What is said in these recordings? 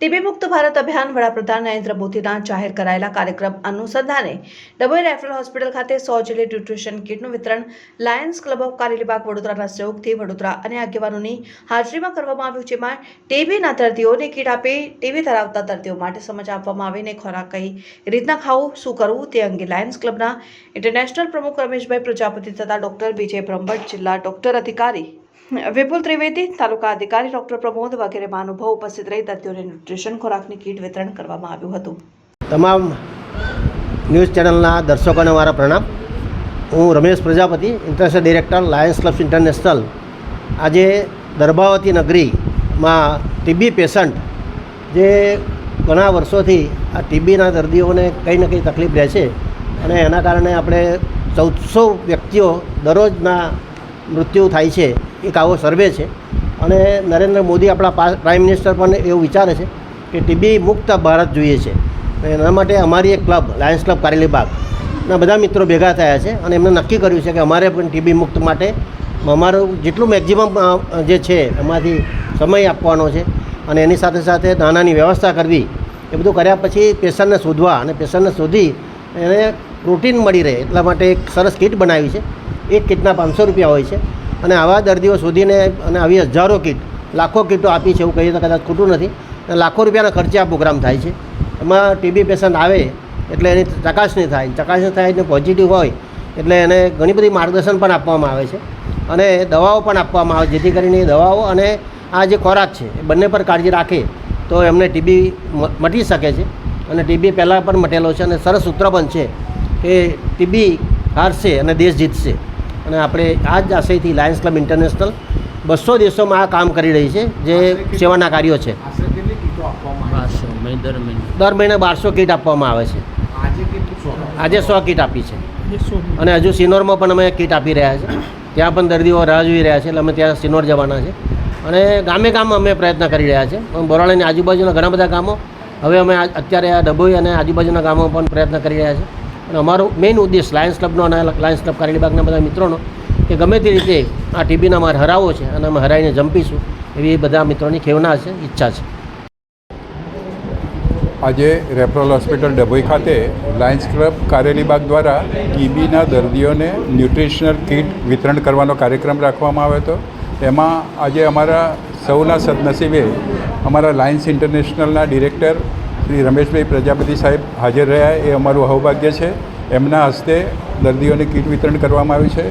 TB મુક્ત ભારત અભિયાન વડાપ્રધાન નરેન્દ્ર મોદીના જાહેર કરાયેલા કાર્યક્રમ અનુસંધાને ડબોઈ રેફરલ હોસ્પિટલ ખાતે સો જેટલી ન્યુટ્રિશન કીટનું વિતરણ લાયન્સ ક્લબ ઓફ કારેલીબાગ વડોદરાના સહયોગથી વડોદરા અને આગેવાનોની હાજરીમાં કરવામાં આવ્યું, જેમાં ટીબીના દર્દીઓને કીટ આપી ટીબી ધરાવતા દર્દીઓ માટે સમજ આપવામાં આવીને ખોરાક કઈ રીતના ખાવું, શું કરવું તે અંગે લાયન્સ ક્લબના ઇન્ટરનેશનલ પ્રમુખ રમેશભાઈ પ્રજાપતિ તથા ડોક્ટર વિજય બ્રહ્મભટ્ટ જિલ્લા ડોક્ટર અધિકારી વિપુલ ત્રિવેદી તાલુકા અધિકારી ડોક્ટર પ્રમોદ વગેરે મહાનુભાવ ઉપસ્થિત રહી દર્દીઓને ન્યુટ્રિશન ખોરાકની કીટ વિતરણ કરવામાં આવ્યું હતું તમામ ન્યૂઝ ચેનલના દર્શકોને મારા પ્રણામ. હું Ramesh Prajapati international director lions clubs international આજે દર્ભાવતી નગરીમાં ટીબી પેશન્ટ જે ઘણા વર્ષોથી આ ટીબીના દર્દીઓને કંઈ ને કંઈ તકલીફ રહે છે અને એના કારણે આપણે ચૌદસો વ્યક્તિઓ દરરોજના મૃત્યુ થાય છે, એક આવો સર્વે છે. અને નરેન્દ્ર મોદી આપણા પ્રાઇમ મિનિસ્ટર પણ એવું વિચારે છે કે ટીબી મુક્ત ભારત જોઈએ છે. એના માટે અમારી એક ક્લબ લાયન્સ ક્લબ કારેલીબાગ ના બધા મિત્રો ભેગા થયા છે અને એમને નક્કી કર્યું છે કે અમારે પણ ટીબી મુક્ત માટે અમારું જેટલું મેક્ઝિમમ જે છે એમાંથી સમય આપવાનો છે. અને એની સાથે સાથે નાનાની વ્યવસ્થા કરવી, એ બધું કર્યા પછી પેશન્ટને શોધવા અને પેશન્ટને શોધી એને પ્રોટીન મળી રહે એટલા માટે એક સરસ કીટ બનાવી છે. એક કીટના પાંચસો રૂપિયા હોય છે. અને આવા દર્દીઓ શોધીને અને આવી હજારો કીટ, લાખો કીટો આપી છે એવું કહીએ તો કદાચ ખોટું નથી. અને લાખો રૂપિયાના ખર્ચે આ પ્રોગ્રામ થાય છે. એમાં ટીબી પેશન્ટ આવે એટલે એની ચકાસણી થાય. ચકાસણી થાય એટલે પોઝિટિવ હોય એટલે એને ઘણી બધી માર્ગદર્શન પણ આપવામાં આવે છે. અને દવાઓ પણ આપવામાં આવે, જેથી કરીને દવાઓ અને આ જે ખોરાક છે, એ બંને પર કાળજી રાખે તો એમને ટીબી મટી શકે છે. અને ટીબી પહેલાં પણ મટેલો છે અને સરસ સૂત્ર પણ છે કે ટીબી હારશે અને દેશ જીતશે. અને આપણે આ જ આશયથી લાયન્સ ક્લબ ઇન્ટરનેશનલ બસો દેશોમાં આ કામ કરી રહી છે જે સેવાના કાર્યો છે. આશરે કેટલી કીટો આપવામાં આવે બારસો મહિને દર મહિને. બારસો કીટ આપવામાં આવે છે. આજે સો? આજે કીટ આપી છે. અને હજુ સિનોરમાં પણ અમે કીટ આપી રહ્યા છે. ત્યાં પણ દર્દીઓ રાહ જોઈ રહ્યા છે એટલે અમે ત્યાં સિનોર જવાના છે. અને ગામે ગામ અમે પ્રયત્ન કરી રહ્યા છે. બોરાળાની આજુબાજુના ઘણા બધા ગામો હવે અમે અત્યારે આ ડભોઈ અને આજુબાજુના ગામો પણ પ્રયત્ન કરી રહ્યા છે. અને અમારો મેઇન ઉદ્દેશ લાયન્સ ક્લબનો અને લાયન્સ ક્લબ કારેલીબાગના બધા મિત્રોનો કે ગમે તે રીતે આ ટીબીના અમારે હરાવો છે અને અમે હરાઈને જંપીશું એવી બધા મિત્રોની ખેવના છે, ઈચ્છા છે. આજે રેફરલ હોસ્પિટલ ડભોઈ ખાતે લાયન્સ ક્લબ કારેલીબાગ દ્વારા ટીબીના દર્દીઓને ન્યુટ્રિશનલ કીટ વિતરણ કરવાનો કાર્યક્રમ રાખવામાં આવ્યો હતો. એમાં આજે અમારા સૌના સદનસીબે અમારા લાયન્સ ઇન્ટરનેશનલના ડિરેક્ટર શ્રી રમેશભાઈ પ્રજાપતિ સાહેબ હાજર રહ્યા એ અમારું સૌભાગ્ય છે. એમના હસ્તે દર્દીઓને કીટ વિતરણ કરવામાં આવ્યું છે.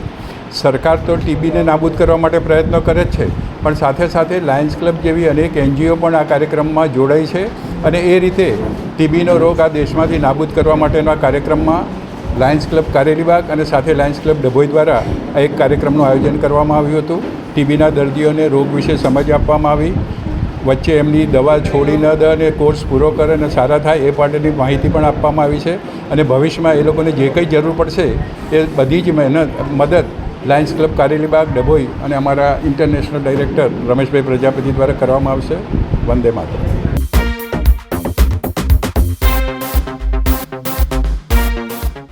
સરકાર તો ટીબીને નાબૂદ કરવા માટે પ્રયત્નો કરે જ છે, પણ સાથે સાથે લાયન્સ ક્લબ જેવી અનેક એનજીઓ પણ આ કાર્યક્રમમાં જોડાઈ છે અને એ રીતે ટીબીનો રોગ આ દેશમાંથી નાબૂદ કરવા માટેના કાર્યક્રમમાં લાયન્સ ક્લબ કારેલીબાગ અને સાથે લાયન્સ ક્લબ ડભોઈ દ્વારા આ એક કાર્યક્રમનું આયોજન કરવામાં આવ્યું હતું. ટીબીના દર્દીઓને રોગ વિશે સમજ આપવામાં આવી. વચ્ચે એમની દવા છોડી ન દે અને કોર્સ પૂરો કરે અને સારા થાય એ માટેની માહિતી પણ આપવામાં આવી છે. અને ભવિષ્યમાં એ લોકોને જે કંઈ જરૂર પડશે એ બધી જ મહેનત, મદદ લાયન્સ ક્લબ કારેલીબાગ, ડભોઈ અને અમારા ઇન્ટરનેશનલ ડાયરેક્ટર રમેશભાઈ પ્રજાપતિ દ્વારા કરવામાં આવશે. વંદે માતરમ.